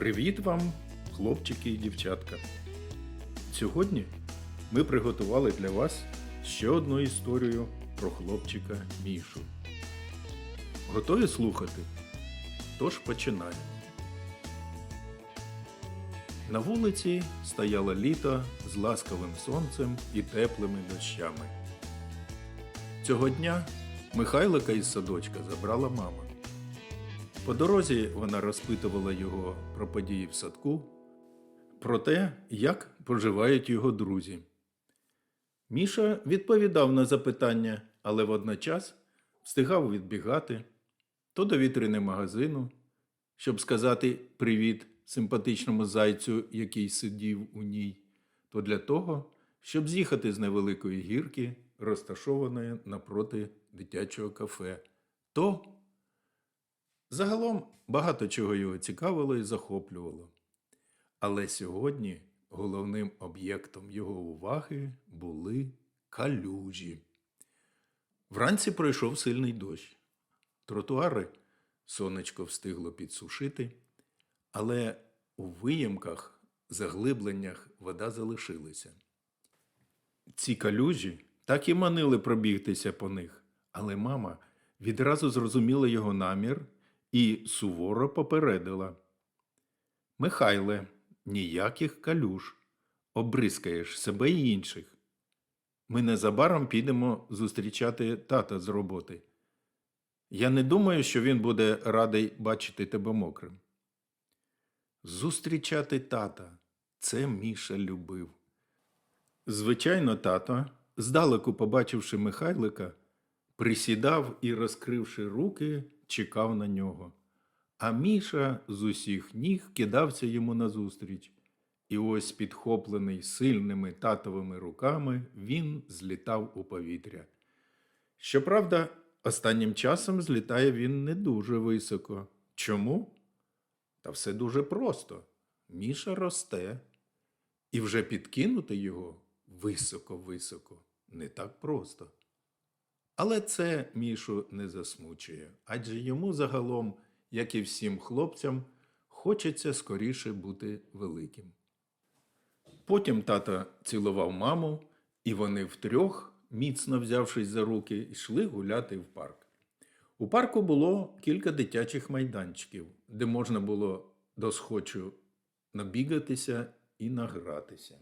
Привіт вам, хлопчики і дівчатка! Сьогодні ми приготували для вас ще одну історію про хлопчика Мішу. Готові слухати? Тож починаємо. На вулиці стояло літо з ласкавим сонцем і теплими дощами. Цього дня Михайлика із садочка забрала мама. По дорозі вона розпитувала його про події в садку, про те, як поживають його друзі. Міша відповідав на запитання, але водночас встигав відбігати то до вітрини магазину, щоб сказати привіт симпатичному зайцю, який сидів у ній, то для того, щоб з'їхати з невеликої гірки, розташованої напроти дитячого кафе, то Загалом багато чого його цікавило і захоплювало. Але сьогодні головним об'єктом його уваги були калюжі. Вранці пройшов сильний дощ. Тротуари сонечко встигло підсушити, але у виємках, заглибленнях вода залишилася. Ці калюжі так і манили пробігтися по них, але мама відразу зрозуміла його намір і суворо попередила. Михайле, ніяких калюж, обрискаєш себе і інших. Ми незабаром підемо зустрічати тата з роботи. Я не думаю, що він буде радий бачити тебе мокрим. Зустрічати тата це Міша любив. Звичайно, тато, здалеку побачивши Михайлика, присідав і, розкривши руки, чекав на нього. А Міша з усіх ніг кидався йому назустріч. І ось, підхоплений сильними татовими руками, він злітав у повітря. Щоправда, останнім часом злітає він не дуже високо. Чому? Та все дуже просто. Міша росте, і вже підкинути його високо-високо не так просто. Але це Мішу не засмучує, адже йому загалом, як і всім хлопцям, хочеться скоріше бути великим. Потім тата цілував маму, і вони втрьох, міцно взявшись за руки, йшли гуляти в парк. У парку було кілька дитячих майданчиків, де можна було досхочу набігатися і награтися.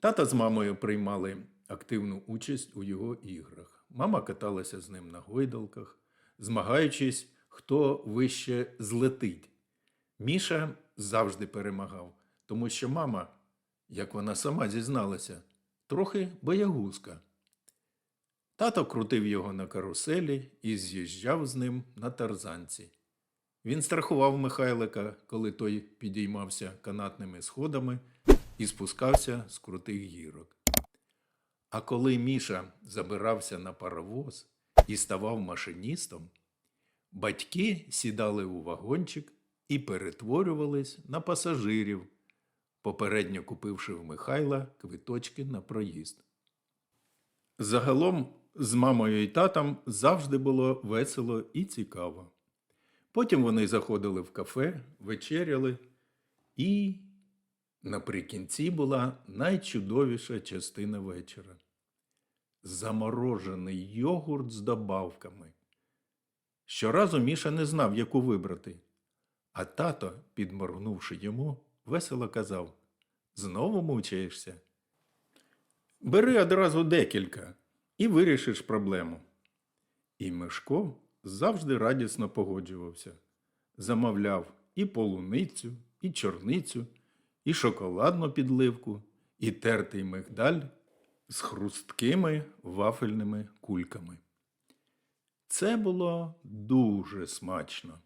Тата з мамою приймали активну участь у його іграх. Мама каталася з ним на гойдалках, змагаючись, хто вище злетить. Міша завжди перемагав, тому що мама, як вона сама зізналася, трохи боягузка. Тато крутив його на каруселі і з'їжджав з ним на тарзанці. Він страхував Михайлика, коли той підіймався канатними сходами і спускався з крутих гірок. А коли Міша забирався на паровоз і ставав машиністом, батьки сідали у вагончик і перетворювались на пасажирів, попередньо купивши в Михайла квиточки на проїзд. Загалом з мамою і татом завжди було весело і цікаво. Потім вони заходили в кафе, вечеряли, і наприкінці була найчудовіша частина вечора. Заморожений йогурт з добавками. Щоразу Міша не знав, яку вибрати, а тато, підморгнувши йому, весело казав Знову мучаєшся? Бери одразу декілька і вирішиш проблему. І Мишко завжди радісно погоджувався, замовляв і полуницю, і чорницю, і шоколадну підливку, і тертий мигдаль з хрусткими вафельними кульками. Це було дуже смачно.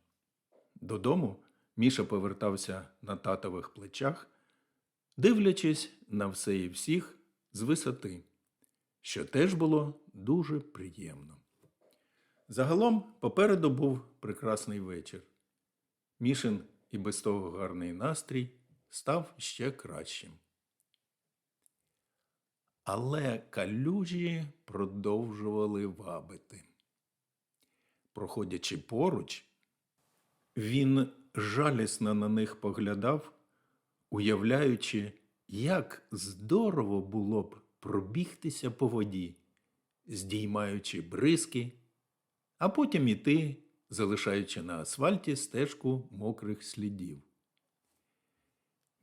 Додому Міша повертався на татових плечах, дивлячись на все і всіх з висоти, що теж було дуже приємно. Загалом попереду був прекрасний вечір. Мішин і без того гарний настрій став ще кращим. Але калюжі продовжували вабити. Проходячи поруч, він жалісно на них поглядав, уявляючи, як здорово було б пробігтися по воді, здіймаючи бризки, а потім іти, залишаючи на асфальті стежку мокрих слідів.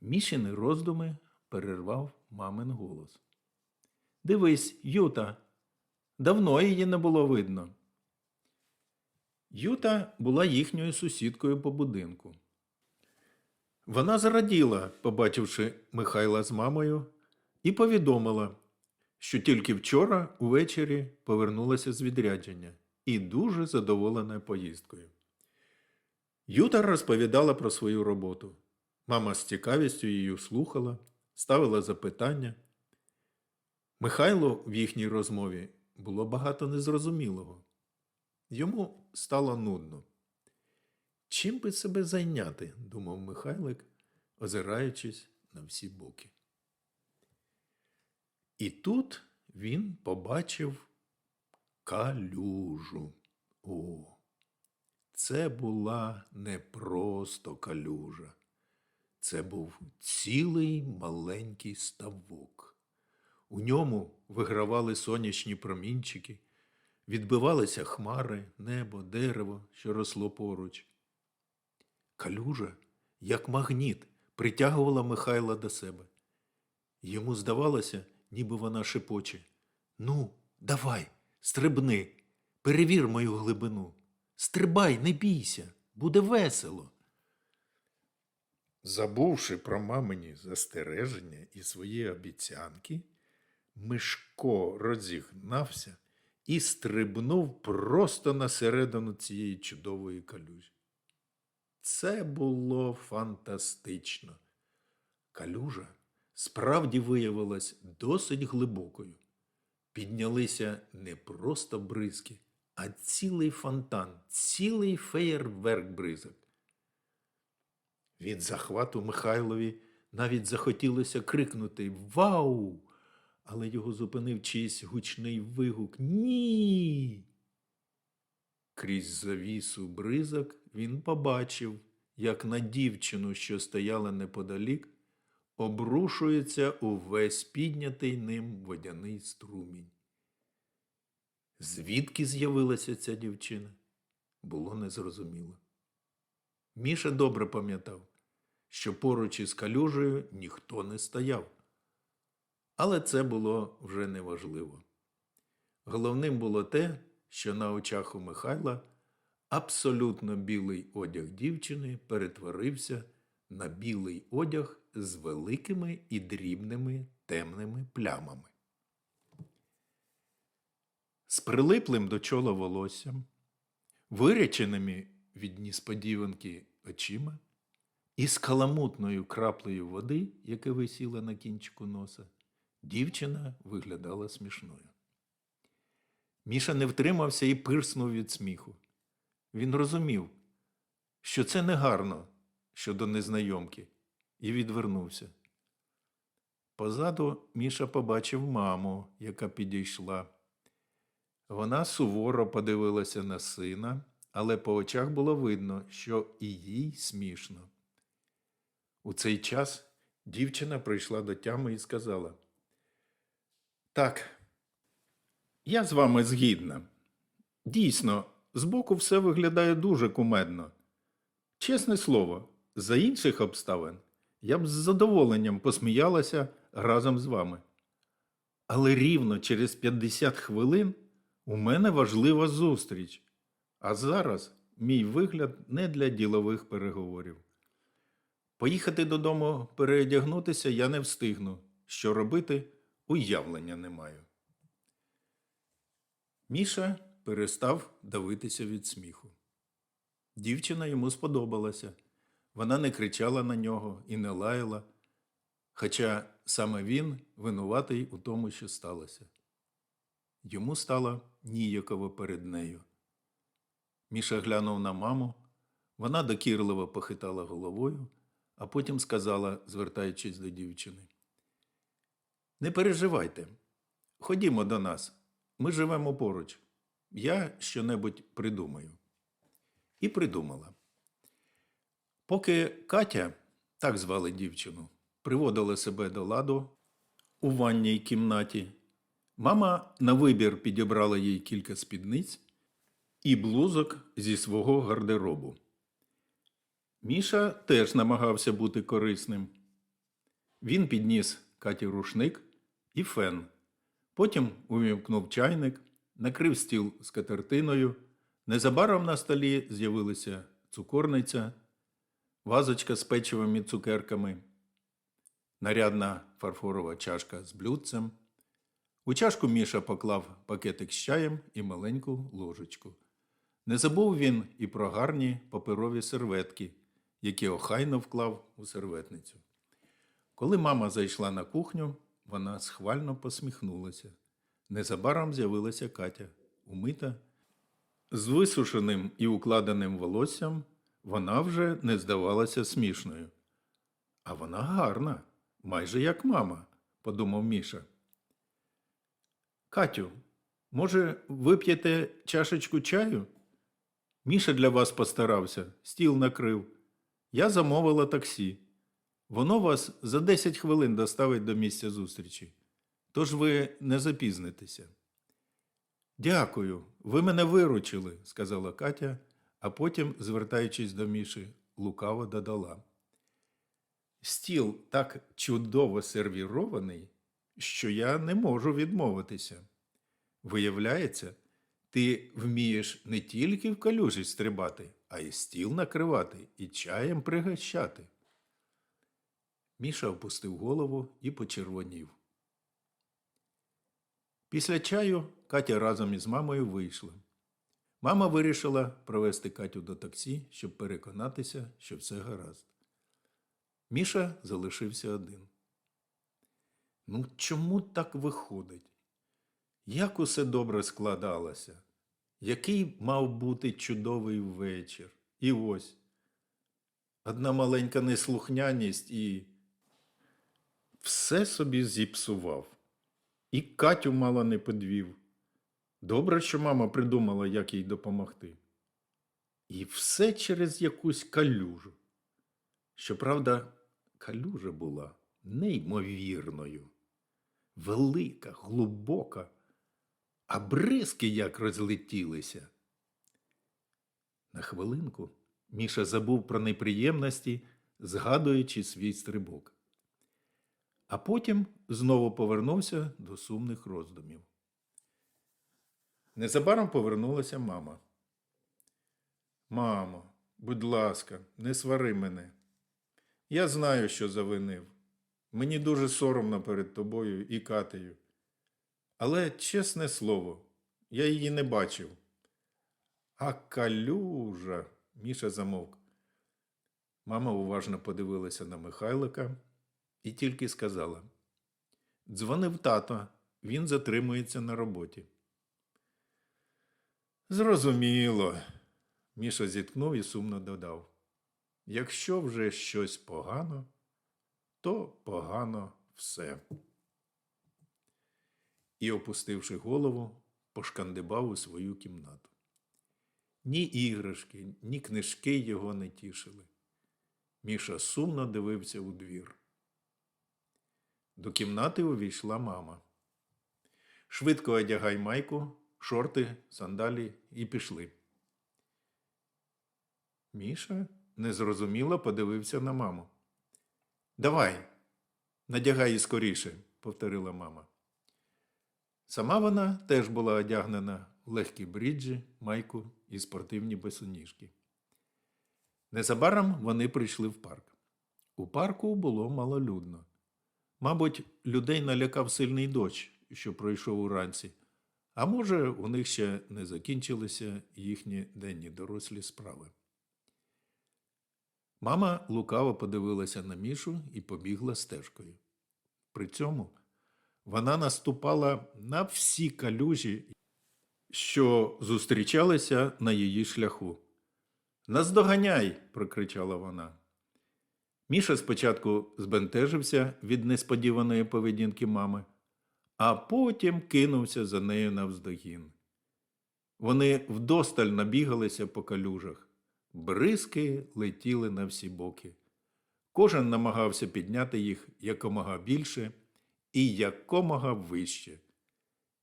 Мішини роздуми перервав мамин голос. Дивись, Юта, давно її не було видно. Юта була їхньою сусідкою по будинку. Вона зраділа, побачивши Михайла з мамою, і повідомила, що тільки вчора увечері повернулася з відрядження і дуже задоволена поїздкою. Юта розповідала про свою роботу. Мама з цікавістю її слухала, ставила запитання. Михайло в їхній розмові було багато незрозумілого. Йому стало нудно. Чим би себе зайняти, думав Михайлик, озираючись на всі боки. І тут він побачив калюжу. О, це була не просто калюжа. Це був цілий маленький ставок. У ньому вигравали сонячні промінчики, відбивалися хмари, небо, дерево, що росло поруч. Калюжа, як магніт, притягувала Михайла до себе. Йому здавалося, ніби вона шепоче. Ну, давай, стрибни, перевір мою глибину. Стрибай, не бійся, буде весело. Забувши про мамині застереження і свої обіцянки, Мишко розігнався і стрибнув просто на середину цієї чудової калюжі. Це було фантастично. Калюжа справді виявилась досить глибокою. Піднялися не просто бризки, а цілий фонтан, цілий феєрверк бризок. Від захвату Михайлові навіть захотілося крикнути Вау! Але його зупинив чийсь гучний вигук Ні. Крізь завісу бризок він побачив, як на дівчину, що стояла неподалік, обрушується увесь піднятий ним водяний струмінь. Звідки з'явилася ця дівчина? Було незрозуміло. Міша добре пам'ятав, що поруч із калюжею ніхто не стояв. Але це було вже неважливо. Головним було те, що на очах у Михайла абсолютно білий одяг дівчини перетворився на білий одяг з великими і дрібними темними плямами. З прилиплим до чола волоссям, виряченими від несподіванки очима і з каламутною краплею води, яка висіла на кінчику носа, дівчина виглядала смішною. Міша не втримався і пирснув від сміху. Він розумів, що це негарно щодо незнайомки, і відвернувся. Позаду Міша побачив маму, яка підійшла. Вона суворо подивилася на сина, але по очах було видно, що і їй смішно. У цей час дівчина прийшла до тями і сказала: Так, я з вами згідна. Дійсно, збоку все виглядає дуже кумедно. Чесне слово, за інших обставин я б з задоволенням посміялася разом з вами. Але рівно через 50 хвилин у мене важлива зустріч, а зараз мій вигляд не для ділових переговорів. Поїхати додому переодягнутися я не встигну. Що робити, уявлення не маю. Міша перестав давитися від сміху. Дівчина йому сподобалася. Вона не кричала на нього і не лаяла, хоча саме він винуватий у тому, що сталося. Йому стало ніяково перед нею. Міша глянув на маму, вона докірливо похитала головою, а потім сказала, звертаючись до дівчини: Не переживайте, ходімо до нас. Ми живемо поруч. Я щонебудь придумаю. І придумала. Поки Катя, так звали дівчину, приводила себе до ладу у ванній кімнаті, мама на вибір підібрала їй кілька спідниць і блузок зі свого гардеробу. Міша теж намагався бути корисним. Він підніс Каті рушник і фен. Потім увімкнув чайник, накрив стіл скатертиною. Незабаром на столі з'явилися цукорниця, вазочка з печивими цукерками, нарядна фарфорова чашка з блюдцем. У чашку Міша поклав пакетик з чаєм і маленьку ложечку. Не забув він і про гарні паперові серветки, які охайно вклав у серветницю. Коли мама зайшла на кухню, вона схвально посміхнулася. Незабаром з'явилася Катя, умита. З висушеним і укладеним волоссям вона вже не здавалася смішною. А вона гарна, майже як мама, подумав Міша. Катю, може, вип'єте чашечку чаю? Міша для вас постарався, стіл накрив. Я замовила таксі. Воно вас за 10 хвилин доставить до місця зустрічі. Тож ви не запізнитеся. Дякую, ви мене виручили, сказала Катя, а потім, звертаючись до Міші, лукаво додала. Стіл так чудово сервірований, що я не можу відмовитися. Виявляється, ти вмієш не тільки в калюжі стрибати, а й стіл накривати і чаєм пригощати. Міша опустив голову і почервонів. Після чаю Катя разом із мамою вийшла. Мама вирішила провести Катю до таксі, щоб переконатися, що все гаразд. Міша залишився один. Ну, чому так виходить? Як усе добре складалося? Який мав бути чудовий вечір? І ось одна маленька неслухняність і все собі зіпсував. І Катю мало не подвів. Добре, що мама придумала, як їй допомогти. І все через якусь калюжу. Щоправда, калюжа була неймовірною, велика, глибока, а бризки як розлетілися. На хвилинку Міша забув про неприємності, згадуючи свій стрибок. А потім знову повернувся до сумних роздумів. Незабаром повернулася мама. Мамо, будь ласка, не свари мене. Я знаю, що завинив. Мені дуже соромно перед тобою і Катею. Але, чесне слово, я її не бачив. А калюжа. Міша замовк. Мама уважно подивилася на Михайлика і тільки сказала: Дзвонив тато, він затримується на роботі. Зрозуміло. Міша зіткнув і сумно додав. Якщо вже щось погано, то погано все. І, опустивши голову, пошкандибав у свою кімнату. Ні іграшки, ні книжки його не тішили. Міша сумно дивився у двір. До кімнати увійшла мама. Швидко одягай майку, шорти, сандалі і пішли. Міша незрозуміло подивився на маму. Давай, надягай скоріше, повторила мама. Сама вона теж була одягнена в легкі бріджі, майку і спортивні босоніжки. Незабаром вони прийшли в парк. У парку було малолюдно. Мабуть, людей налякав сильний дощ, що пройшов уранці, а може, у них ще не закінчилися їхні денні дорослі справи. Мама лукаво подивилася на мішу і побігла стежкою. При цьому вона наступала на всі калюжі, що зустрічалися на її шляху. Наздоганяй! прокричала вона. Міша спочатку збентежився від несподіваної поведінки мами, а потім кинувся за нею навздогін. Вони вдосталь набігалися по калюжах, Бризки летіли на всі боки. Кожен намагався підняти їх якомога більше і якомога вище.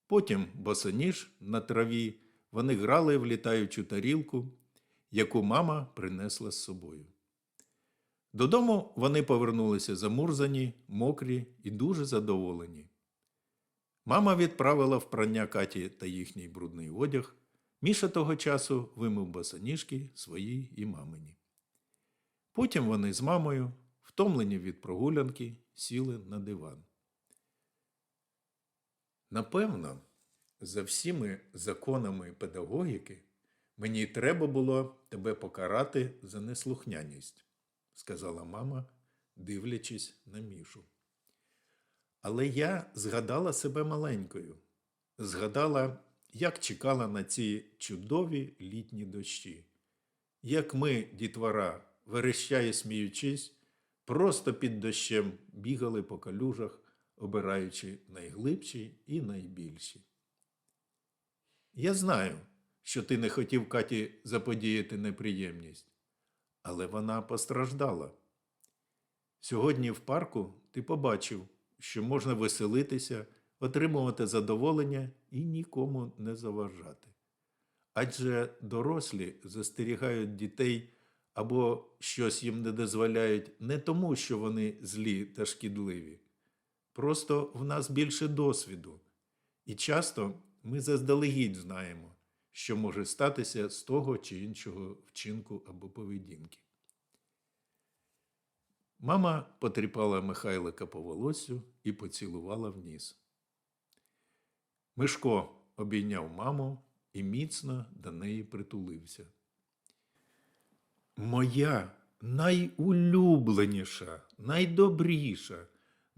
Потім, босоніж на траві, вони грали в літаючу тарілку, яку мама принесла з собою. Додому вони повернулися замурзані, мокрі і дуже задоволені. Мама відправила в прання Каті та їхній брудний одяг. Міша того часу вимив босоніжки свої і мамині. Потім вони з мамою, втомлені від прогулянки, сіли на диван. Напевно, за всіми законами педагогіки мені треба було тебе покарати за неслухняність, сказала мама, дивлячись на мішу. Але я згадала себе маленькою, згадала, як чекала на ці чудові літні дощі, як ми, дітвора, верещає сміючись, просто під дощем бігали по калюжах, обираючи найглибші і найбільші. Я знаю, що ти не хотів Каті заподіяти неприємність, але вона постраждала. Сьогодні в парку ти побачив, що можна веселитися, отримувати задоволення і нікому не заважати. Адже дорослі застерігають дітей або щось їм не дозволяють не тому, що вони злі та шкідливі. Просто в нас більше досвіду, і часто ми заздалегідь знаємо, що може статися з того чи іншого вчинку або поведінки. Мама потріпала Михайлика по волосю і поцілувала в ніс. Мишко обійняв маму і міцно до неї притулився. Моя найулюбленіша, найдобріша,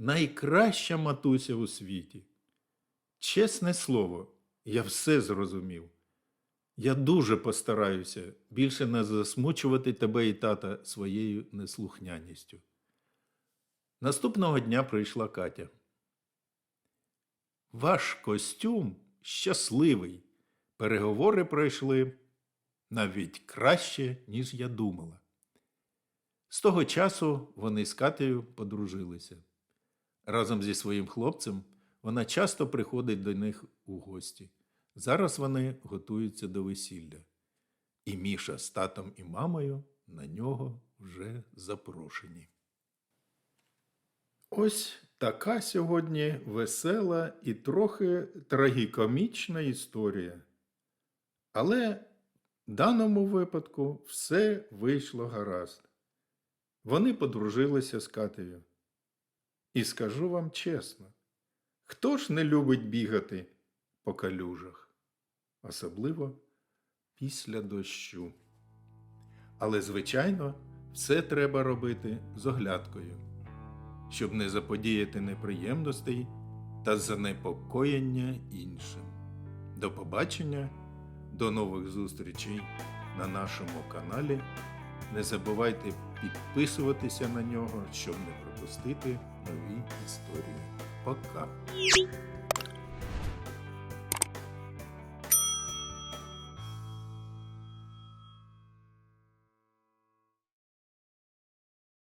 найкраща матуся у світі. Чесне слово, я все зрозумів. Я дуже постараюся більше не засмучувати тебе і тата своєю неслухняністю. Наступного дня прийшла Катя. Ваш костюм щасливий. Переговори пройшли навіть краще, ніж я думала. З того часу вони з Катею подружилися. Разом зі своїм хлопцем вона часто приходить до них у гості. Зараз вони готуються до весілля. І Міша з татом і мамою на нього вже запрошені. Ось така сьогодні весела і трохи трагікомічна історія. Але в даному випадку все вийшло гаразд. Вони подружилися з Катею. І скажу вам чесно, хто ж не любить бігати по калюжах, особливо після дощу. Але, звичайно, все треба робити з оглядкою, щоб не заподіяти неприємностей та занепокоєння іншим. До побачення, до нових зустрічей на нашому каналі. Не забувайте підписуватися на нього, щоб не пропустити нові історії. Пока!